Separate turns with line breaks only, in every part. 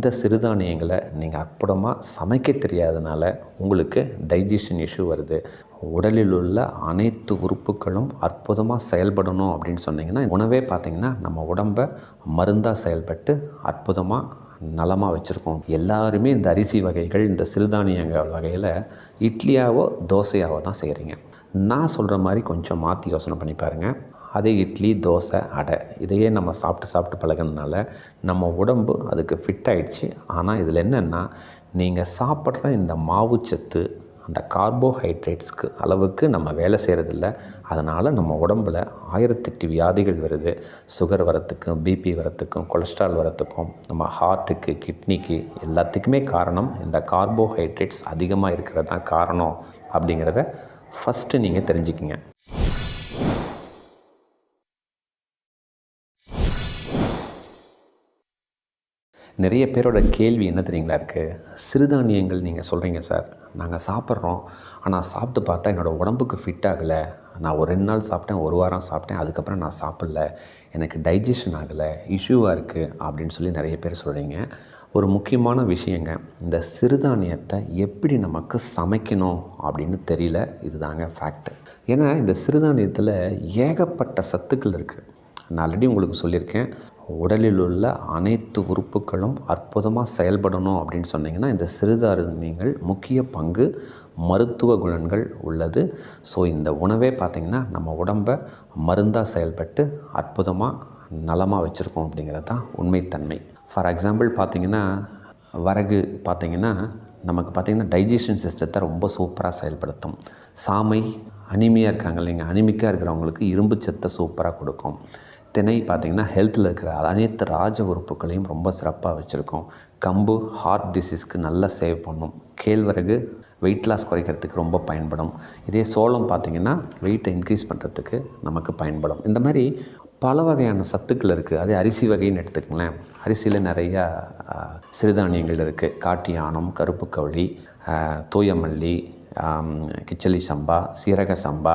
இந்த சிறுதானியங்களை நீங்கள் அற்புதமாக சமைக்க தெரியாதனால உங்களுக்கு டைஜஷன் இஷ்யூ வருது. உடலில் உள்ள அனைத்து உறுப்புகளும் அற்புதமாக செயல்படணும் அப்படின்னு சொன்னிங்கன்னா உணவே பார்த்திங்கன்னா நம்ம உடம்பை மருந்தாக செயல்பட்டு அற்புதமாக நலமாக வச்சுருக்கோம். எல்லாருமே இந்த அரிசி வகைகள் இந்த சிறுதானியங்கள் வகையில் இட்லியாவோ தோசையாவோ தான் செய்கிறீங்க நான் சொல்கிற மாதிரி கொஞ்சம் மாற்றி யோசனை பண்ணி பாருங்கள் அதே இட்லி தோசை அடை இதையே நம்ம சாப்பிட்டு சாப்பிட்டு பழகினால நம்ம உடம்பு அதுக்கு ஃபிட் ஆகிடுச்சு ஆனால் இதில் என்னென்னா நீங்கள் சாப்பிட்ற இந்த மாவுச்சத்து அந்த கார்போஹைட்ரேட்ஸ்க்கு அளவுக்கு நம்ம வேலை செய்கிறதில்ல அதனால் நம்ம உடம்பில் ஆயிரத்தெட்டு வியாதிகள் வருது. சுகர் வரத்துக்கும் பிபி வரத்துக்கும் கொலஸ்ட்ரால் வரத்துக்கும் நம்ம ஹார்ட்டுக்கு கிட்னிக்கு எல்லாத்துக்குமே காரணம் இந்த கார்போஹைட்ரேட்ஸ் அதிகமாக இருக்கிறது தான் காரணம் அப்படிங்கிறத ஃபஸ்ட்டு நீங்கள் தெரிஞ்சுக்கிங்க. நிறைய பேரோட கேள்வி என்ன தெரியுங்களா இருக்குது சிறுதானியங்கள் நீங்கள் சொல்கிறீங்க சார். நாங்கள் சாப்பிட்றோம். ஆனால் சாப்பிட்டு பார்த்தா என்னோடய உடம்புக்கு ஃபிட் ஆகலை. நான் ஒரு ரெண்டு நாள் சாப்பிட்டேன் ஒரு வாரம் சாப்பிட்டேன். அதுக்கப்புறம் நான் சாப்பிடல. எனக்கு டைஜஷன் ஆகலை. இஷ்யூவாக இருக்குது அப்படின்னு சொல்லி நிறைய பேர் சொல்கிறீங்க ஒரு முக்கியமான விஷயங்க. இந்த சிறுதானியத்தை எப்படி நமக்கு சமைக்கணும் அப்படின்னு தெரியல. இதுதாங்க ஃபேக்ட் ஏன்னா இந்த சிறுதானியத்தில் ஏகப்பட்ட சத்துக்கள் இருக்குது நான் ஆல்ரெடி உங்களுக்கு சொல்லியிருக்கேன். உடலில் உள்ள அனைத்து உறுப்புகளும் அற்புதமாக செயல்படணும் அப்படின்னு சொன்னிங்கன்னா இந்த சிறுதானியங்கள் முக்கிய பங்கு மருத்துவ குணங்கள் உள்ளது. ஸோ இந்த உணவே பார்த்திங்கன்னா நம்ம உடம்பை மருந்தாக செயல்பட்டு அற்புதமாக நலமாக வச்சுருக்கோம் அப்படிங்கிறது தான் உண்மைத்தன்மை. ஃபார் எக்ஸாம்பிள் பார்த்திங்கன்னா வரகு பார்த்திங்கன்னா நமக்கு பார்த்திங்கன்னா டைஜஷன் சிஸ்டத்தை ரொம்ப சூப்பராக செயல்படுத்தும். சாமை அனிமியாக இருக்காங்க இல்லைங்க அனிமிக்காக இருக்கிறவங்களுக்கு இரும்பு சத்தை சூப்பராக கொடுக்கும். திணை பார்த்திங்கன்னா ஹெல்த்தில் இருக்கிற அனைத்து ராஜ உறுப்புகளையும் ரொம்ப சிறப்பாக வச்சுருக்கோம். கம்பு ஹார்ட் டிசீஸ்க்கு நல்லா சேவ் பண்ணும். கேழ்வரகு வெயிட் லாஸ் குறைக்கிறதுக்கு ரொம்ப பயன்படும். இதே சோளம் பார்த்திங்கன்னா வெயிட்டை இன்க்ரீஸ் பண்ணுறதுக்கு நமக்கு பயன்படும். இந்த மாதிரி பல வகையான சத்துக்கள் இருக்குது அதே அரிசி வகைன்னு எடுத்துக்கங்களேன். அரிசியில் நிறையா சிறுதானியங்கள் இருக்குது காட்டு யானம் கருப்பு கவுளி தூயமல்லி கிச்சலி சம்பா சீரக சம்பா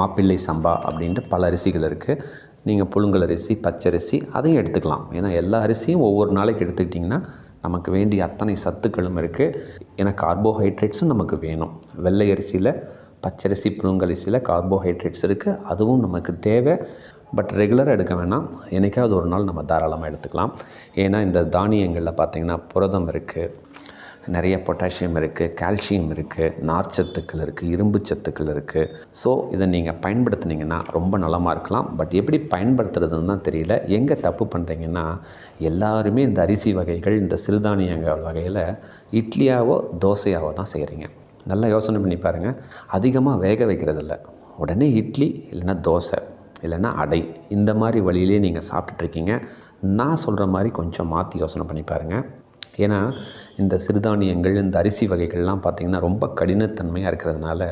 மாப்பிள்ளை சம்பா அப்படின்ட்டு பல அரிசிகள் இருக்குது நீங்கள் புழுங்கல் அரிசி பச்சரிசி அதையும் எடுத்துக்கலாம். ஏன்னா எல்லா அரிசியும் ஒவ்வொரு நாளைக்கு எடுத்துக்கிட்டிங்கன்னா நமக்கு வேண்டிய அத்தனை சத்துக்களும் இருக்குது ஏன்னா கார்போஹைட்ரேட்ஸும் நமக்கு வேணும். வெள்ளை அரிசியில் பச்சரிசி புழுங்கரிசியில் கார்போஹைட்ரேட்ஸ் இருக்குது அதுவும் நமக்கு தேவை. பட் ரெகுலராக எடுக்க வேணாம். என்றைக்காவது ஒரு நாள் நம்ம தாராளமாக எடுத்துக்கலாம். ஏன்னா இந்த தானியங்களில் பார்த்திங்கன்னா புரதம் இருக்குது நிறைய பொட்டாசியம் இருக்குது கால்சியம் இருக்குது நார்ச்சத்துக்கள் இருக்குது இரும்பு சத்துக்கள் இருக்குது ஸோ இதை நீங்கள் பயன்படுத்துனீங்கன்னா ரொம்ப நலமாக இருக்கலாம். பட் எப்படி பயன்படுத்துறதுன்னு தான் தெரியல. எங்கே தப்பு பண்ணுறீங்கன்னா எல்லாருமே இந்த அரிசி வகைகள் இந்த சிறுதானியங்கள் வகையில் இட்லியாவோ தோசையாவோ தான் செய்கிறீங்க நல்லா யோசனை பண்ணி பாருங்கள் அதிகமாக வேக வைக்கிறதில்ல. உடனே இட்லி இல்லைன்னா தோசை இல்லைன்னா அடை இந்த மாதிரி வழியிலே நீங்கள் சாப்பிட்டுட்ருக்கீங்க நான் சொல்கிற மாதிரி கொஞ்சம் மாற்றி யோசனை பண்ணி பாருங்கள் ஏன்னா இந்த சிறுதானியங்கள் இந்த அரிசி வகைகள்லாம் பார்த்திங்கன்னா ரொம்ப கடினத்தன்மையாக இருக்கிறதுனால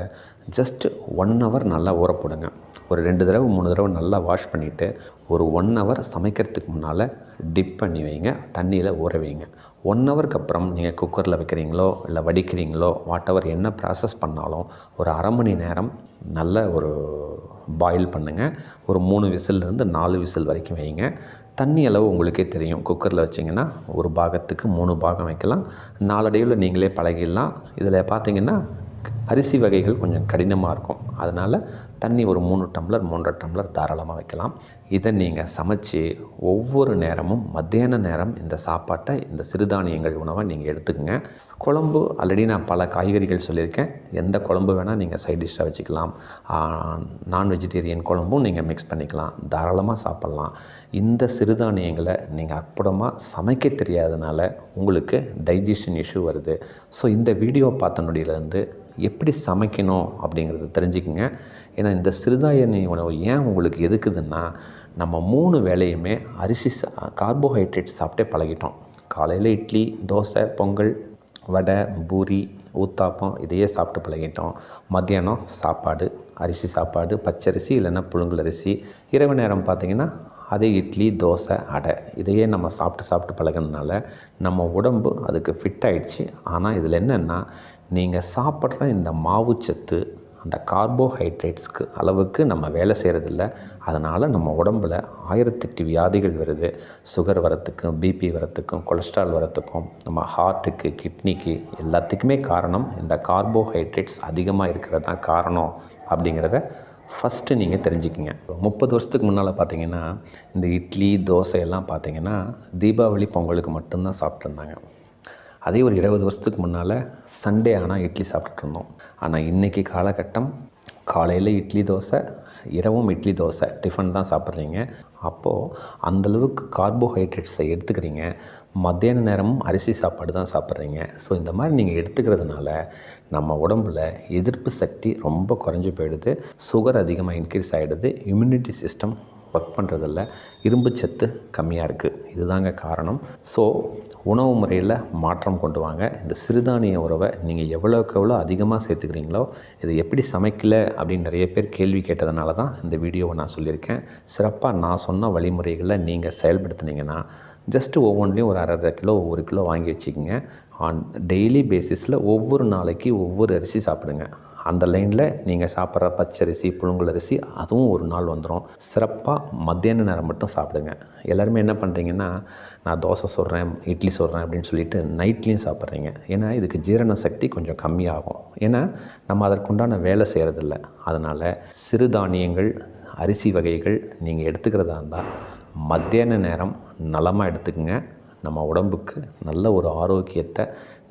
ஜஸ்ட் ஒன் ஹவர் நல்லா ஊற போடுங்க. ஒரு ரெண்டு தடவை மூணு தடவை நல்லா வாஷ் பண்ணிவிட்டு ஒரு ஒன் ஹவர் சமைக்கிறதுக்கு முன்னால் டிப் பண்ணி வைங்க. தண்ணியில் ஊற வைங்க. ஒன் ஹவருக்கு அப்புறம் நீங்கள் குக்கரில் வைக்கிறீங்களோ இல்லை வடிக்கிறீங்களோ வாட் எவர் என்ன ப்ராசஸ் பண்ணாலும் ஒரு அரை மணி நேரம் நல்ல ஒரு பாயில் பண்ணுங்கள் ஒரு மூணு விசில்லேருந்து நாலு விசில் வரைக்கும் வைங்க. தண்ணி அளவு உங்களுக்கே தெரியும். குக்கரில் வச்சிங்கன்னா ஒரு பாகத்துக்கு மூணு பாகம் வைக்கலாம். நாளடைவில் நீங்களே பழகிடலாம். இதில் பார்த்தீங்கன்னா அரிசி வகைகள் கொஞ்சம் கடினமாக இருக்கும். அதனால் தண்ணி ஒரு மூணு டம்ளர் மூன்றரை டம்ளர் தாராளமாக வைக்கலாம். இதை நீங்கள் சமைச்சு ஒவ்வொரு நேரமும் மத்தியான நேரம் இந்த சாப்பாட்டை இந்த சிறுதானியங்கள் உணவை நீங்கள் எடுத்துக்கங்க. குழம்பு ஆல்ரெடி நான் பல காய்கறிகள் சொல்லியிருக்கேன். எந்த குழம்பு வேணால் நீங்கள் சைட் டிஷ்ஷாக வச்சுக்கலாம். நான் வெஜிடேரியன் குழம்பும் நீங்கள் மிக்ஸ் பண்ணிக்கலாம். தாராளமாக சாப்பிட்லாம். இந்த சிறுதானியங்களை நீங்கள் அற்புதமாக சமைக்க தெரியாதனால உங்களுக்கு டைஜஷன் இஷ்யூ வருது. ஸோ இந்த வீடியோ பார்த்த நொடியிலேருந்து எப்படி சமைக்கணும் அப்படிங்கிறத தெரிஞ்சுக்கங்க. ஏன்னா இந்த சிறுதானிய உணவு ஏன் உங்களுக்கு எதுக்குதுன்னா நம்ம மூணு வேலையுமே அரிசி கார்போஹைட்ரேட் சாப்பிட்டே பழகிட்டோம். காலையில் இட்லி தோசை பொங்கல் வடை பூரி ஊத்தாப்பம் இதையே சாப்பிட்டு பழகிட்டோம். மத்தியானம் சாப்பாடு அரிசி சாப்பாடு பச்சரிசி இல்லைன்னா புழுங்கல் அரிசி. இரவு நேரம் பார்த்திங்கன்னா அதே இட்லி தோசை அடை. இதையே நம்ம சாப்பிட்டு சாப்பிட்டு பழகினால நம்ம உடம்பு அதுக்கு ஃபிட் ஆகிடுச்சு ஆனால் இதில் என்னென்னா நீங்கள் சாப்பிட்ற இந்த மாவுச்சத்து அந்த கார்போஹைட்ரேட்ஸ்க்கு அளவுக்கு நம்ம வேலை செய்கிறதில்ல அதனால் நம்ம உடம்புல ஆயிரத்தெட்டு வியாதிகள் வருது. சுகர் வரத்துக்கும் பிபி வரத்துக்கும் கொலஸ்ட்ரால் வரத்துக்கும் நம்ம ஹார்ட்டுக்கு கிட்னிக்கு எல்லாத்துக்குமே காரணம் இந்த கார்போஹைட்ரேட்ஸ் அதிகமாக இருக்கிறது தான் காரணம் அப்படிங்கிறத ஃபஸ்ட்டு நீங்கள் தெரிஞ்சுக்கிங்க. முப்பது வருஷத்துக்கு முன்னால் பார்த்தீங்கன்னா இந்த இட்லி தோசை எல்லாம் பார்த்தீங்கன்னா தீபாவளி பொங்கலுக்கு மட்டும்தான் சாப்பிட்ருந்தாங்க அதே ஒரு இருபது வருஷத்துக்கு முன்னால் சண்டே ஆனால் இட்லி சாப்பிட்டுட்டு இருந்தோம். ஆனால் இன்றைக்கி காலகட்டம் காலையில் இட்லி தோசை இரவும் இட்லி தோசை டிஃபன் தான் சாப்பிட்றீங்க. அப்போது அந்தளவுக்கு கார்போஹைட்ரேட்ஸை எடுத்துக்கிறீங்க. மத்தியான நேரமும் அரிசி சாப்பாடு தான் சாப்பிட்றீங்க. ஸோ இந்த மாதிரி நீங்கள் எடுத்துக்கிறதுனால நம்ம உடம்புல எதிர்ப்பு சக்தி ரொம்ப குறைஞ்சி போயிடுது. சுகர் அதிகமாக இன்க்ரீஸ் ஆகிடுது இம்யூனிட்டி சிஸ்டம் ஒர்க் பண்ணுறதில்ல இரும்பு சத்து கம்மியாக இருக்குது இதுதாங்க காரணம். ஸோ உணவு முறையில் மாற்றம் கொண்டு வாங்க. இந்த சிறுதானிய உறவை நீங்கள் எவ்வளோக்கு எவ்வளோ அதிகமாக சேர்த்துக்கிறீங்களோ இதை எப்படி சமைக்கல அப்படின்னு நிறைய பேர் கேள்வி கேட்டதுனால தான் இந்த வீடியோவை நான் சொல்லியிருக்கேன். சிறப்பாக நான் சொன்ன வழிமுறைகளை நீங்கள் செயல்படுத்துனீங்கன்னா ஜஸ்ட்டு ஒவ்வொன்றிலையும் ஒரு அரை அரை கிலோ ஒவ்வொரு கிலோ வாங்கி வச்சுக்கோங்க. ஆன் டெய்லி பேசிஸில் ஒவ்வொரு நாளைக்கு ஒவ்வொரு அரிசி சாப்பிடுங்க. அந்த லைனில் நீங்கள் சாப்பிட்ற பச்சரிசி புழுங்கலரிசி அதுவும் ஒரு நாள் வந்துடும் சிறப்பாக மத்தியான நேரம் மட்டும் சாப்பிடுங்க. எல்லாருமே என்ன பண்ணுறீங்கன்னா நான் தோசை சொல்கிறேன் இட்லி சொல்கிறேன் அப்படின்னு சொல்லிட்டு நைட்லேயும் சாப்பிட்றீங்க. ஏன்னா இதுக்கு ஜீரண சக்தி கொஞ்சம் கம்மியாகும். ஏன்னா நம்ம அதற்குண்டான வேலை செய்கிறதில்ல அதனால் சிறுதானியங்கள் அரிசி வகைகள் நீங்கள் எடுத்துக்கிறதா இருந்தால் மத்தியான நேரம் நலமாக எடுத்துக்கங்க. நம்ம உடம்புக்கு நல்ல ஒரு ஆரோக்கியத்தை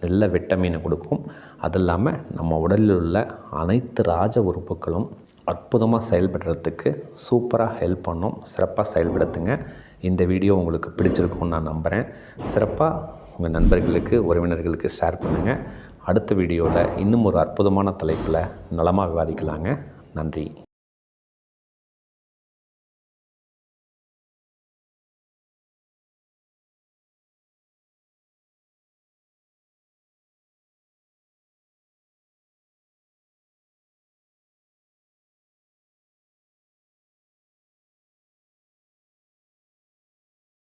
நல்ல விட்டமினை கொடுக்கும். அது இல்லாமல் நம்ம உடலில் உள்ள அனைத்து ராஜ உறுப்புகளும் அற்புதமாக செயல்படுறதுக்கு சூப்பராக ஹெல்ப் பண்ணும். சிறப்பாக செயல்படுத்துங்க. இந்த வீடியோ உங்களுக்கு பிடிச்சிருக்கும்னு நான் நம்புகிறேன் சிறப்பாக உங்கள் நண்பர்களுக்கு உறவினர்களுக்கு ஷேர் பண்ணுங்கள் அடுத்த வீடியோவில் இன்னும் ஒரு அற்புதமான தலைப்பில் நலமாக விவாதிக்கலாங்க. நன்றி.